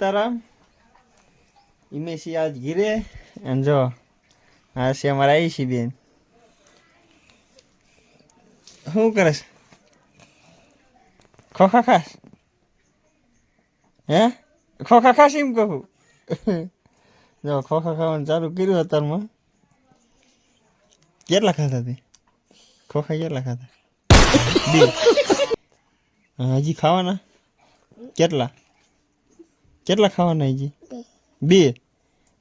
તારા ઇમેશી આજ ઘીરે અને જો આ છે અમારા આઈશી બેન શું કરે છે ખોખા ખાસ હે ખોખા ખાસ એમ કહું જો ખોખા ખાવાનું ચાલુ કર્યું અત્યારમાં કેટલા ખાતા તે ખોખા કેટલા હા, હજી ખાવાના કેટલા કેટલા ખાવાના હજી બે.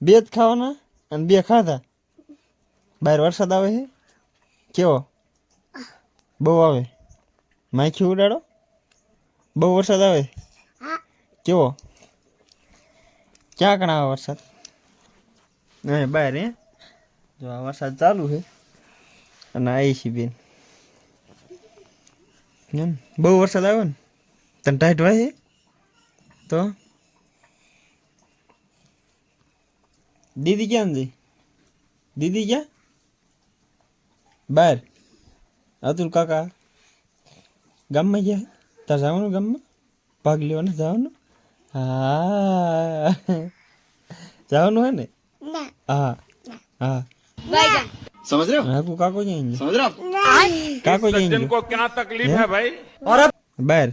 બે? જ ખાવાના અને બે ખાધા? બહાર વરસાદ આવે છે કેવો? બહુ આવે. માખી ઉડાડો. બહુ વરસાદ આવે? કેવો? ક્યાં કણા આવે વરસાદ? નહીં બહાર હે. જો આ વરસાદ ચાલુ છે અને આવી છે બેન. બહુ વરસાદ આવે ને? તને ટાઈટ વાય તો? દીદી ક્યાં જઈ દીદી ક્યાં બહાર અતુલ કાકા ગામમાં ગયા તાર જવાનું ગામમાં ભાગ લેવાને જવાનું હા જવાનું હે ને હા હા समझ रहे हो હાકુ કાકો ક્યાં ગયા समझ रहे हो आप કાકો ક્યાં ગયો को क्या तकलीफ है भाई બહાર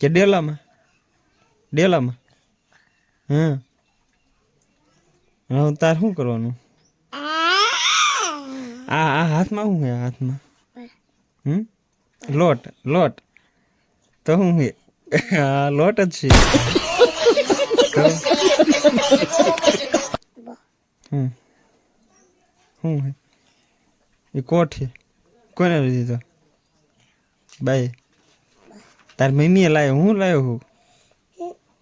કે ડેલામાં ડેલામાં હા હવે તાર શું કરવાનું? આ આ હાથમાં શું છે? હાથમાં? હમ? લોટ લોટ. તો શું છે? આ લોટ જ છે. હમ. શું છે? એ કોટ છે. કોને દીધો બાય તાર મમ્મીએ લાવ્યો હું લાવ્યો હું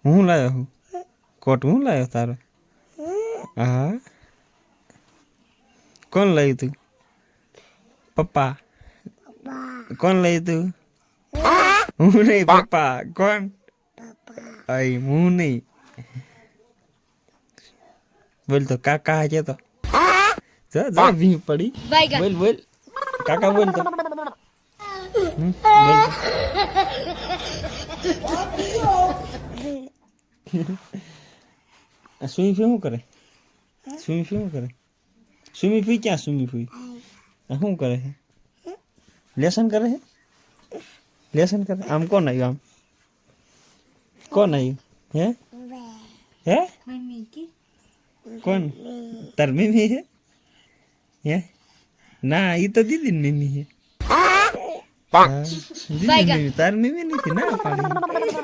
હું લાવ્યો હું કોટ હું લાવ્યો તારો? હા કોણ લાવ્યું તું પપ્પા કોણ લાવ્યું તું હું નહીં પપ્પા કોણ અય હું નહીં બોલ તો કાકા છે તો જા જા ભી પડી બોલ બોલ કાકા બોલ તો હમ, બોલ તો. આ સુમી ફી શું કરે સુમી ફી શું કરે સુમી ફી ક્યાં સુમી ફી આ શું કરે છે લેસન કરે છે લેસન કરે આમ કોણ આવ્યું આમ કોણ આવ્યું હે હે કોણ તાર મમ્મી છે હે ના એ તો દીદી મમ્મી છે હા, દીદી મમ્મી તાર મમ્મી નથી ના પાડી